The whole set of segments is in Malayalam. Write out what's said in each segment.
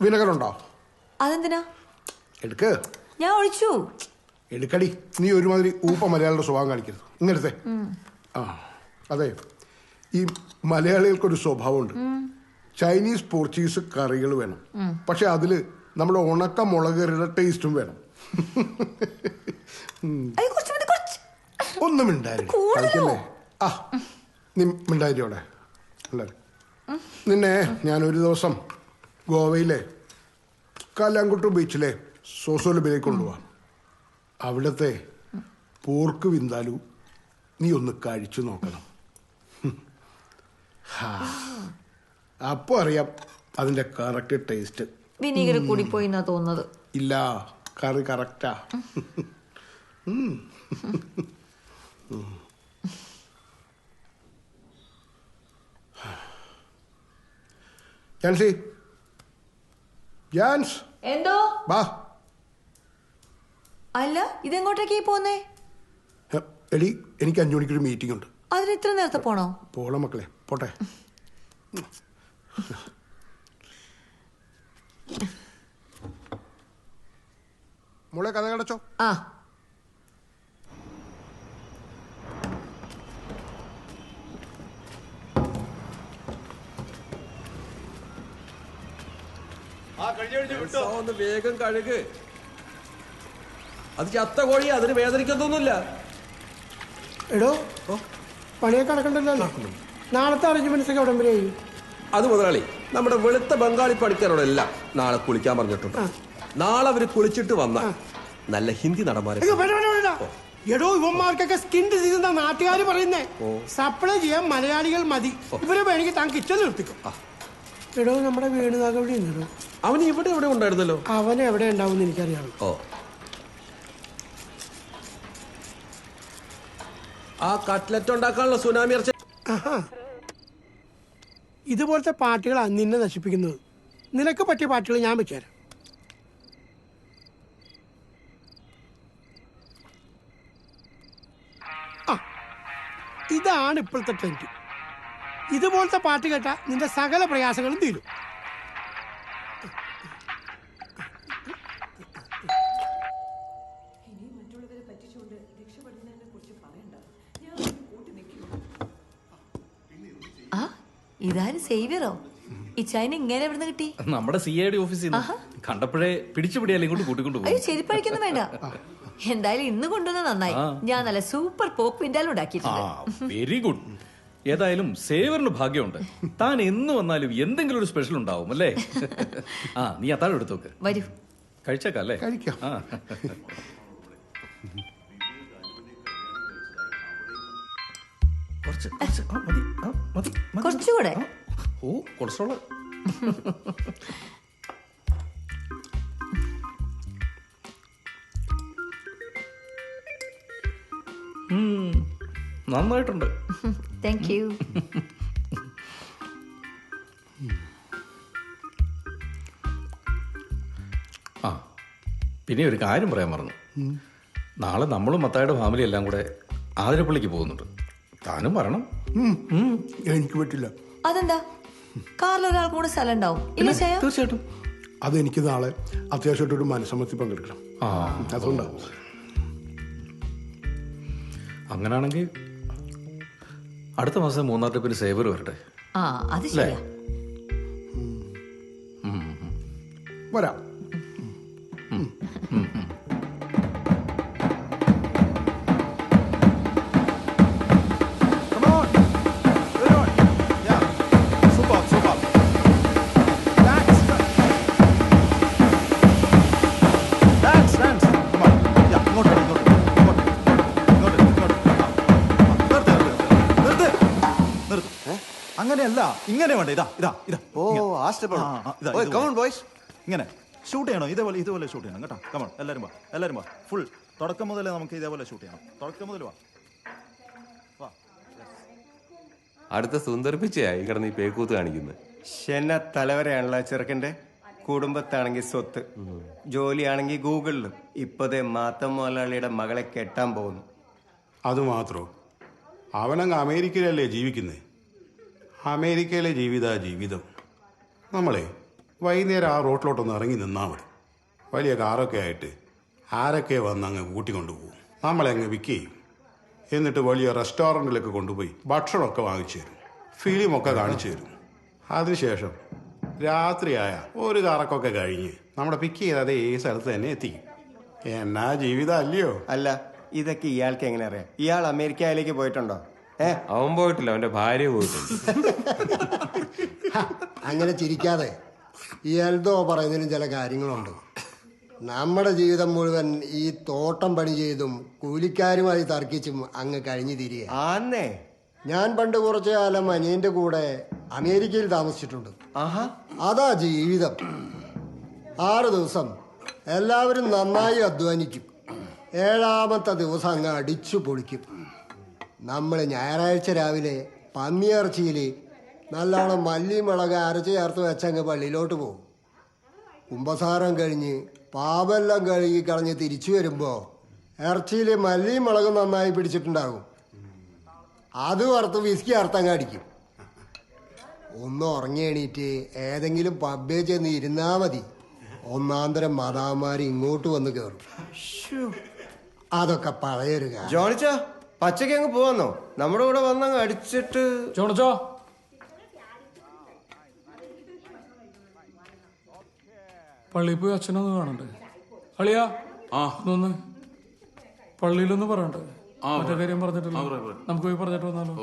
വിനകരുണ്ടോ അതെന്തിനാ? എടുക്ക്. ഞാൻ ഒഴിച്ചു. എടുക്കടി. നീ ഒരുമാതിരി ഊപ്പ മലയാളിയുടെ സ്വഭാവം കാണിക്കരുത്. ഇങ്ങനത്തെ ആ അതെ. ഈ മലയാളികൾക്കൊരു സ്വഭാവമുണ്ട്. ചൈനീസ് പോർച്ചുഗീസ് കറികൾ വേണം. പക്ഷെ അതിൽ നമ്മുടെ ഉണക്ക മുളകറിയുടെ ടേസ്റ്റും വേണം. ഒന്നും മിണ്ടായിരുന്നു ആ നീ മിണ്ടായിരിക്കോടെ നിന്നെ ഞാനൊരു ദിവസം ഗോവയിലെ കാലാങ്കുട്ടു ബീച്ചിലെ സോസോലബിലേക്ക് കൊണ്ടുപോവാം. അവിടുത്തെ പോർക്ക് വിന്താലു നീ ഒന്ന് കഴിച്ചു നോക്കണം. അപ്പൊ അറിയാം അതിന്റെ കറക്റ്റ് ടേസ്റ്റ്. വിനീഗർ കൂടി പോയി എന്നാ തോന്നുന്നത്. ഇല്ല കറി കറക്റ്റാ. ജാൻസി ജാൻസ് എന്തോ? വാ. അല്ല ഇതെങ്ങോട്ടേക്ക് പോന്നേ? എടി എനിക്ക് അഞ്ചു മണിക്കൊരു മീറ്റിംഗ് ഉണ്ട് അതിന് ഇത്ര നേരത്തെ പോണോ? പോണം മക്കളെ പോട്ടെ. മോളെ കഥ കടച്ചോ? ആ. ഒന്ന് വേഗം കഴുക്. അത് ചത്ത കോഴി അതിന് വേദനിക്കത്തൊന്നുമില്ല എടോ പണിയൊക്കെ നടക്കണ്ടല്ലോ. നാളത്തെ അറേഞ്ച്മെന്റ്സ് ഒക്കെ വരെയായി അത് മുതലാളി നമ്മുടെ വെളുത്ത ബംഗാളി പണിക്കാരോടെല്ലാം നാളെ കുളിക്കാൻ പറഞ്ഞിട്ടുണ്ട്. നാളെ അവർ കുളിച്ചിട്ട് വന്ന നല്ല ഹിന്ദി നടന്മാരെ എടോ ഇവന്മാർക്കൊക്കെ സ്കിൻ ഡിസീസ് നാട്ടുകാർ പറയുന്നേ. സപ്ലൈ ചെയ്യാൻ മലയാളികൾ മതി. ഇവരെ വേണമെങ്കിൽ താൻ കിച്ചൺ നിർത്തിക്കും. എടോ നമ്മുടെ വേണുതാക എവിടെ ഉണ്ടോ അവൻ ഇവിടെ എവിടെ ഉണ്ടായിരുന്നല്ലോ? അവൻ എവിടെ ഉണ്ടാവും എനിക്കറിയാം. ഓ. ആ കട്ട്ലറ്റ് ഉണ്ടാക്കാനുള്ള സുനാമി ഇറച്ചി ഇതുപോലത്തെ പാട്ടുകളാണ് നിന്നെ നശിപ്പിക്കുന്നത്. നിനക്ക് പറ്റിയ പാട്ടുകൾ ഞാൻ വെച്ചുതരാം. ഇതാണ് ഇപ്പോഴത്തെ ട്രെൻഡ്. ഇതുപോലത്തെ പാട്ട് കേട്ട നിന്റെ സകല പ്രയാസങ്ങളും തീരും. ആ ഇതാരും സേവിയറോ? ഈ ചൈന ഇങ്ങനെ എവിടുന്ന് കിട്ടി? നമ്മുടെ സി ഐ ഡി ഓഫീസിൽ കണ്ടപ്പോഴേ പിടിച്ചുപിടിയാലും ഇങ്ങോട്ട് കൂട്ടിക്കൊണ്ട് അയ്യോ ചെരിപ്പഴിക്കൊന്നും വേണ്ട. എന്തായാലും ഇന്ന് കൊണ്ടുവന്ന നന്നായി. ഞാൻ നല്ല സൂപ്പർ പോക്ക് വിൻഡാലും ഉണ്ടാക്കിയിട്ടുണ്ട്. വെരി ഗുഡ് ഏതായാലും സേവറിന് ഭാഗ്യമുണ്ട്. താൻ എന്ന് വന്നാലും എന്തെങ്കിലും ഒരു സ്പെഷ്യൽ ഉണ്ടാവും അല്ലേ? ആ നീ അത്താഴം എടുത്തു നോക്ക്. വരൂ. കഴിച്ചേക്കാം അല്ലേ? കഴിക്കാം. ആ. കുറച്ച് കുറച്ച്. ആ, മതി. ആ, മതി മതി. കുറച്ചുകൂടെ. ഓ കൊളസ്ട്രോൾ. ഉം, നന്നായിട്ടുണ്ട്. താങ്ക് യു ആ പിന്നെ ഒരു കാര്യം പറയാൻ മറന്നു. നാളെ നമ്മളും മത്തായുടെ ഫാമിലി എല്ലാം കൂടെ ആതിരപ്പള്ളിക്ക് പോകുന്നുണ്ട്. താനും വരണം. എനിക്ക് പറ്റില്ല. അതെന്താ? കാറിൽ ഒരാൾക്ക് കൂടെ സ്ഥലം ഉണ്ടാവും. തീർച്ചയായിട്ടും. അതെനിക്ക് നാളെ അത്യാവശ്യമായിട്ട് ഒരു മനസ്സമ്മത്തി പങ്കെടുക്കണം. ആ. അതുകൊണ്ടാണ് അങ്ങനാണെങ്കിൽ അടുത്ത മാസം മൂന്നാം ട്രിപ്പിന് സേവർ വരട്ടെ? ആ അത് ശരിയാ. വരാം. അങ്ങനെയല്ല ഇങ്ങനെ വേണ്ട? ഇതാ ഇതാ ഇതാ ഓ. ആ സ്റ്റെപ്പ്. കമോൺ ബോയ്സ് ഇങ്ങനെ. ഷൂട്ട് ചെയ്യണോ? ഇതേപോലെ ഇതുപോലെ ഷൂട്ട് ചെയ്യണം കേട്ടോ. കമൺ എല്ലാവരും വാ എല്ലാവരും വാ. ഫുൾ തുടക്കം മുതലേ നമുക്ക് ഇതേപോലെ ഷൂട്ട് ചെയ്യണം. തുടക്കം മുതൽ വാ. വാ. അടുത്ത സുന്ദർപ്പിച്ചയായി കിടന്ന് ഈ പേക്കൂത്ത് കാണിക്കുന്നത് ശന തലവരെയാണല്ലോ ചെറുക്കന്റെ? കുടുംബത്താണെങ്കിൽ സ്വത്ത്. ജോലിയാണെങ്കിൽ ഗൂഗിളിലും. ഇപ്പതേ മാത്തം മുതലാളിയുടെ മകളെ കെട്ടാൻ പോകുന്നു. അതുമാത്രോ അവനങ്ങ് അമേരിക്കയിലല്ലേ ജീവിക്കുന്നത് അമേരിക്കയിലെ ജീവിത ജീവിതം നമ്മളെ വൈകുന്നേരം ആ റോട്ടിലോട്ടൊന്ന് ഇറങ്ങി നിന്നാൽ മതി. വലിയ കാറൊക്കെ ആയിട്ട് ആരൊക്കെ വന്ന് അങ്ങ് കൂട്ടിക്കൊണ്ടു പോകും നമ്മളെ അങ്ങ് വിൽക്ക് ചെയ്യും. എന്നിട്ട് വലിയ റെസ്റ്റോറന്റിലൊക്കെ കൊണ്ടുപോയി ഭക്ഷണമൊക്കെ വാങ്ങിച്ചു തരും. ഫിലിമൊക്കെ കാണിച്ചു തരും. അതിനുശേഷം രാത്രിയായ ഒരു കറക്കൊക്കെ കഴിഞ്ഞ് നമ്മുടെ പിക്ക് ചെയ്ത് അതേ സ്ഥലത്ത് തന്നെ എത്തിക്കും എന്നാ ജീവിതം അല്ലയോ? അല്ല ഇതൊക്കെ ഇയാൾക്ക് എങ്ങനെ അറിയാം? ഇയാൾ അമേരിക്കയിലേക്ക് പോയിട്ടുണ്ടോ? അവൻ പോയിട്ടില്ല അവന്റെ ഭാര്യ പോയിട്ടുണ്ട്. അങ്ങനെ ചിരിക്കാതെ ഈ എൽദോ പറയുന്നതിനും ചില കാര്യങ്ങളുണ്ട്. നമ്മുടെ ജീവിതം മുഴുവൻ ഈ തോട്ടം പണി ചെയ്തും കൂലിക്കാരുമായി തർക്കിച്ചും അങ്ങ് കഴിഞ്ഞു തിരികെ. ആന്നേ. ഞാൻ പണ്ട് കുറച്ചു കാലം അനിയന്റെ കൂടെ അമേരിക്കയിൽ താമസിച്ചിട്ടുണ്ട്. ആഹാ. അതാ ജീവിതം. ആറ് ദിവസം എല്ലാവരും നന്നായി അധ്വാനിക്കും. ഏഴാമത്തെ ദിവസം അങ്ങ് അടിച്ചു പൊളിക്കും. നമ്മൾ ഞായറാഴ്ച രാവിലെ പന്നിയിറച്ചിയിൽ നല്ലോണം മല്ലി മുളക് അരച്ച് ചേർത്ത് വെച്ചങ്ങ് പള്ളിയിലോട്ട് പോകും. കുമ്പസാരം കഴിഞ്ഞ് പാപെല്ലാം കഴുകി കളഞ്ഞ് തിരിച്ചു വരുമ്പോൾ ഇറച്ചിയിൽ മല്ലി മുളക് നന്നായി പിടിച്ചിട്ടുണ്ടാകും. അത് വറുത്ത് വിസ്കി അർത്ഥം അടിക്കും. ഒന്ന് ഉറങ്ങി എണീറ്റ് ഏതെങ്കിലും പബ്ബേ ചെന്ന് ഇരുന്നാ മതി. ഒന്നാന്തരം മാതാമാർ ഇങ്ങോട്ട് വന്ന് കയറും അതൊക്കെ പഴയൊരു കാര്യം പച്ചയ്ക്ക് അങ്ങ് പോവാന്നോ? നമ്മുടെ കൂടെ വന്നങ്ങ് അടിച്ചിട്ട്. ചോണച്ചോ പള്ളിയിൽ പോയി അച്ഛനൊന്ന് കാണണ്ടേ? അളിയാ ആ. ഒന്ന് പള്ളിയിലൊന്ന് പറയണ്ടേ. മറ്റേ കാര്യം പറഞ്ഞിട്ടില്ല. നമുക്ക് പോയി പറഞ്ഞിട്ട് വന്നാലോ?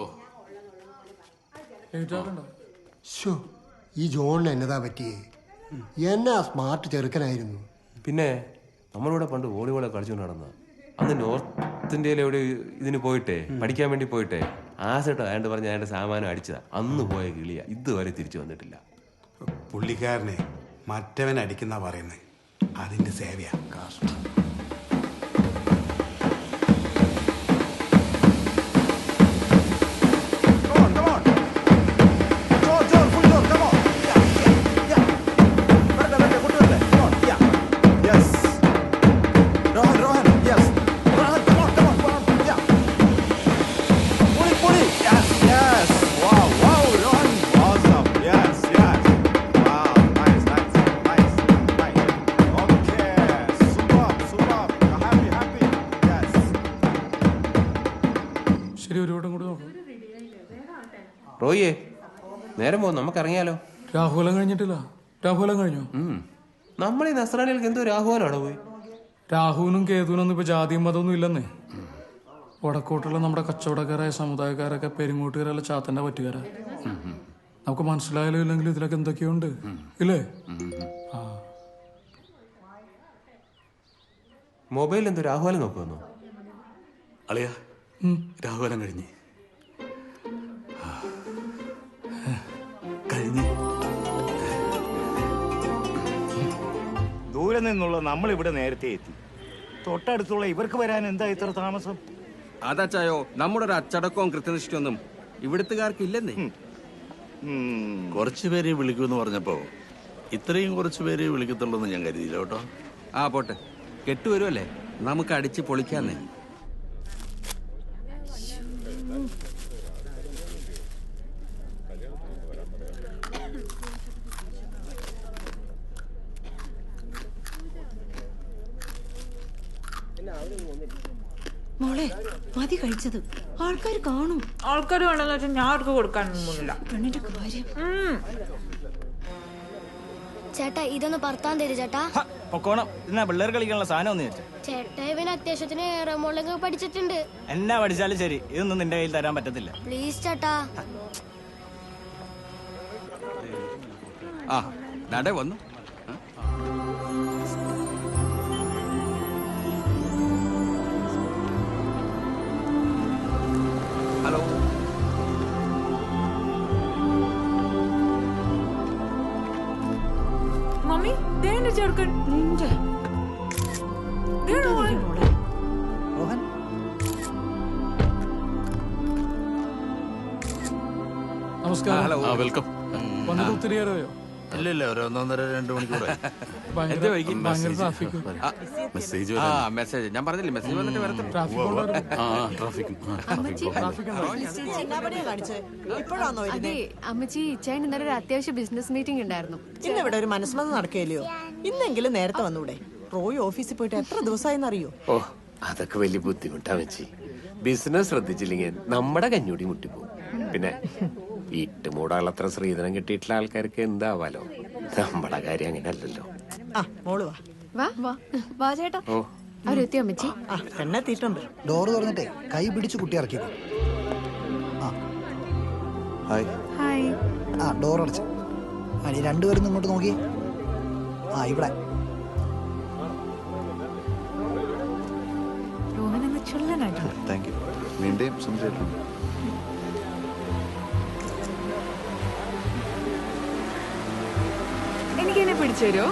ലേറ്റ് ആക്കണ്ട ശോ, ഈ ജോണിന് എന്നതാ പറ്റിയേ? എന്നാ സ്മാർട്ട് ചെറുക്കനായിരുന്നു? പിന്നെ നമ്മളിവിടെ പണ്ട് വോളിബോളൊക്കെ കളിച്ചുകൊണ്ട് നടന്ന അന്ന് നോർത്ത് ഇന്ത്യയിൽ എവിടെ ഇതിന് പോയിട്ടേ പഠിക്കാൻ വേണ്ടി പോയിട്ടെ ആസട്ടോ അയാണ്ട് പറഞ്ഞ അയാളുടെ സാമാനം അടിച്ചതാ. അന്ന് പോയ കിളിയ. ഇതുവരെ തിരിച്ചു വന്നിട്ടില്ല. പുള്ളിക്കാരനെ മറ്റവൻ അടിക്കുന്ന പറയുന്നത് അതിന്റെ സേവയാ. Come റോയിയെ നേരം പോകും നമുക്ക് ഇറങ്ങിയാലോ രാഹുലം കഴിഞ്ഞിട്ടില്ല. രാഹുലം കഴിഞ്ഞു. നമ്മൾ ഈ നസ്രാണികൾക്ക് എന്തോ രാഹുലാണോ പോയി? രാഹുവിനും കേതുവിനൊന്നും ഇപ്പൊ ജാതിയും മതമൊന്നും ഇല്ലെന്നേ. വടക്കോട്ടുള്ള നമ്മുടെ കച്ചവടക്കാരായ സമുദായക്കാരൊക്കെ പെരുങ്ങോട്ടുകാരല്ല ചാത്തന്റെ പറ്റുകാരാ. നമുക്ക് മനസ്സിലായാലും ഇല്ലെങ്കിലും ഇതിലൊക്കെ എന്തൊക്കെയുണ്ട്? ഇല്ലേ? മൊബൈലിൽ മൊബൈൽ എന്തോ രാഹുലം നോക്കുമെന്നോ അളിയാ രാഹുലം കഴിഞ്ഞ്. കഴിഞ്ഞ് ദൂരെ നിന്നുള്ള നമ്മൾ ഇവിടെ നേരത്തെ എത്തി. തൊട്ടടുത്തുള്ള ഇവർക്ക് വരാൻ എന്താ ഇത്ര താമസം? അതച്ചായോ നമ്മുടെ ഒരു അച്ചടക്കവും കൃത്യനിഷ്ഠയൊന്നും ഇവിടുത്തുകാർക്ക് ഇല്ലെന്നേ കുറച്ച് പേരെ വിളിക്കുമെന്ന് പറഞ്ഞപ്പോ ഇത്രയും കുറച്ചു പേരെ വിളിക്കത്തുള്ളൂ എന്ന് ഞാൻ കരുതിയില്ല കേട്ടോ. ആ പോട്ടെ. കെട്ടുവരുമല്ലേ നമുക്ക് അടിച്ച് പൊളിക്കാന്നേ. മോളെ മതി കഴിച്ചത്. ആൾക്കാർ കാണും. ആൾക്കാർ വേണമെന്ന് വെച്ചാൽ ഞാൻ അവർക്ക് കൊടുക്കാനൊന്നും പോകുന്നില്ല. പെണ്ണിന്റെ കാര്യം. ചേട്ടാ ഇതൊന്ന് പറത്താൻ തരൂ ചേട്ടാ. പൊക്കോണം. എന്നാ പിള്ളേർ കളിക്കാനുള്ള സാധനം ഒന്ന് ചേട്ടാ ഇവൻ അത്യാവശ്യത്തിന് റമോളൊക്കെ പഠിച്ചിട്ടുണ്ട്. എന്നാ പഠിച്ചാലും ശരി. ഇതൊന്നും നിന്റെ കയ്യിൽ തരാൻ പറ്റത്തില്ല. പ്ലീസ് ചേട്ടാ. ആ നടേ വന്നു. ദേ എന്റെ ചെറുക്കൻ നിന്റെ ദേ റോഹൻ നമസ്കാരം. ഹലോ. വെൽക്കം. വന്നത് ഒത്തിരിയേറെയോ? ഇല്ല ഇല്ല ഒരു ഒന്നൊന്നര രണ്ട് മണിക്കൂറായി. ഭയങ്കര ഭയങ്കര ട്രാഫിക് മെസ്സേജ് ആ മെസ്സേജ് ഞാൻ പറഞ്ഞില്ലേ മെസ്സേജ് വന്നിട്ട് ഇപ്പോഴാണോ അതെ അമ്മച്ചി ചേട്ടൻ ഇന്നലെ ഒരു അത്യാവശ്യ ബിസിനസ് മീറ്റിംഗ് ഉണ്ടായിരുന്നു. ഇന്ന് ഇവിടെ ഒരു മനസ്മത് നടക്കുകയില്ലയോ? ഇന്നെങ്കിലും നേരത്തെ വന്നൂടെ. റോയ് ഓഫീസിൽ പോയിട്ട് എത്ര ദിവസമായിന്നറിയോ? ഓ അതൊക്കെ വലിയ ബുദ്ധിമുട്ടാ വെച്ചി ബിസിനസ് ശ്രദ്ധിച്ചില്ലെങ്കിൽ നമ്മുടെ കഞ്ഞൂടി മുട്ടിപ്പോവും പിന്നെ വീട്ടു മൂടാളത്ര ശ്രീധനം കിട്ടിയിട്ടുള്ള ആൾക്കാർക്ക് എന്താവാലോ? നമ്മളെ കാര്യം അങ്ങനെ അല്ലല്ലോ മോൾ വാ. വാ വാ. വാ ചേട്ടാ. ഓ. അമ്മച്ചി. ഡോറ് തുറന്നിട്ടേ കൈ പിടിച്ച് കുട്ടി ഇറക്കിക്കോ ആ. ഹായ്. ഹായ്. ആ ഡോർ അടച്ച്. ആ നീ രണ്ടുപേരും ഇങ്ങോട്ട് നോക്കി. ആ ഇവിടെ. താങ്ക് യു നിന്റെയും സംശയമുണ്ട് പിടിച്ചു തരുമോ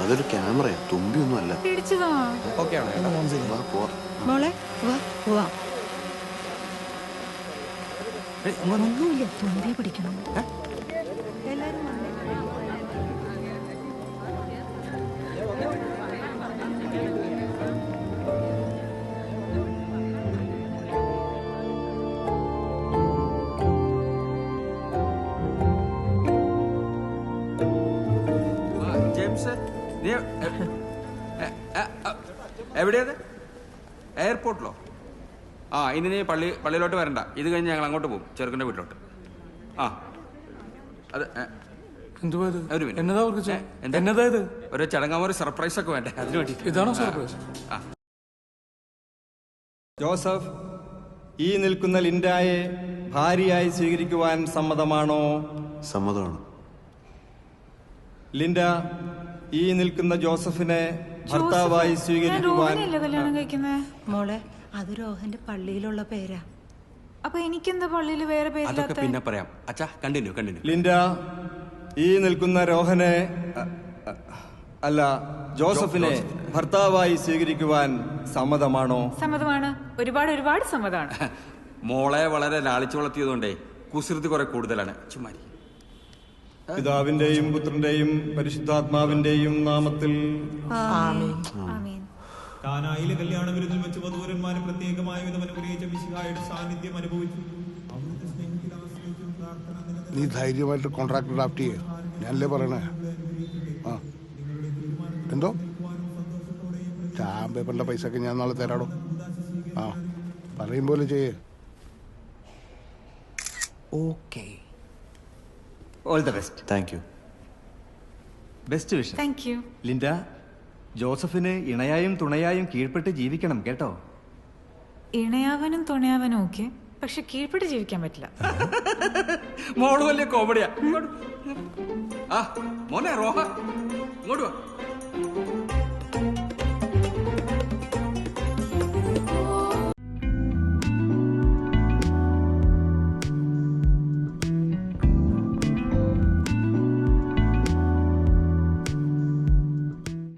അതൊരു ക്യാമറയാ. തുമ്പിയൊന്നും അല്ല. പിടിച്ചതാ. മോളെ വാ പോവാം ഒന്നുമില്ല. തുമ്പി പിടിക്കണം. ജെയിംസ് നീ എവിടെയത് എയർപോർട്ടിലോ ആ ഇനി നീ പള്ളി പള്ളിയിലോട്ട് വരണ്ട. ഇത് കഴിഞ്ഞ് ഞങ്ങൾ അങ്ങോട്ട് പോകും ചെറുക്കന്റെ വീട്ടിലോട്ട്. ആ. അത് ഒരു ഇത്? ഒരു ചടങ്ങാമ ഒരു സർപ്രൈസ് ഒക്കെ വേണ്ടേ? അതിന് വേണ്ടി. ഇതാണോ സർപ്രൈസ് ആ. ജോസഫ് ഈ നിൽക്കുന്ന ലിൻഡായെ ഭാര്യയായി സ്വീകരിക്കുവാൻ സമ്മതമാണോ? സമ്മതമാണ്. ലിൻഡ ഈ നിൽക്കുന്ന ജോസഫിനെ ഭർത്താവായി സ്വീകരിക്കുവാൻ മോളെ അത് രോഹന്റെ പള്ളിയിലുള്ള പേരാ. അപ്പൊ എനിക്കെന്താ പള്ളിയിൽ വേറെ അതൊക്കെ പേരില്ലാത്ത പിന്നെ പറയാം. അച്ഛാ കണ്ടിന്യൂ കണ്ടിന്യൂ. ലിൻഡ ഈ നിൽക്കുന്ന രോഹനെ അല്ല ജോസഫിനെ ഭർത്താവായി സ്വീകരിക്കുവാൻ സമ്മതമാണോ? സമ്മതമാണ്. ഒരുപാട് ഒരുപാട് സമ്മതമാണ്. മോളെ വളരെ ലാളിച്ചു വളർത്തിയതുകൊണ്ടേ കുസൃതി കുറെ കൂടുതലാണ്. ചുമ്മാരി പിതാവിന്റെയും പുത്രന്റെയും പരിശുദ്ധാത്മാവിന്റെയും നാമത്തിൽ. ആമീൻ. കാനായിലെ കല്യാണ വിരുന്നിൽ വെച്ച് വധൂരന്മാരെ പ്രത്യേകമായ വിധം അനുഗ്രഹിച്ച വിശുഹായുടെ സാന്നിധ്യം അനുഭവിച്ചു. നീ ധൈര്യമായിട്ട് കോൺട്രാക്ട് ഡ്രാഫ്റ്റ് ചെയ്യേ. ഞാനല്ലേ പറയണേ? ആ. എന്തോ? സ്റ്റാമ്പ് പേപ്പറിന്റെ പൈസ ഒക്കെ ഞാൻ നാളെ തരാടോ? ആ. പറയും പോലെ ചെയ്യേ. Okay. All the best thank you best wish thank you Linda ജോസഫിന് ഇണയായും തുണയായും കീഴ്പ്പെട്ട് ജീവിക്കണം കേട്ടോ? ഇണയാവാനും തുണയാവാനും ഓക്കെ പക്ഷെ കീഴ്പ്പെട്ട് ജീവിക്കാൻ പറ്റില്ല. മോൾ വലിയ കോമഡിയാ. ആ മോനെ റോഹ ഇങ്ങോട്ട് വാ.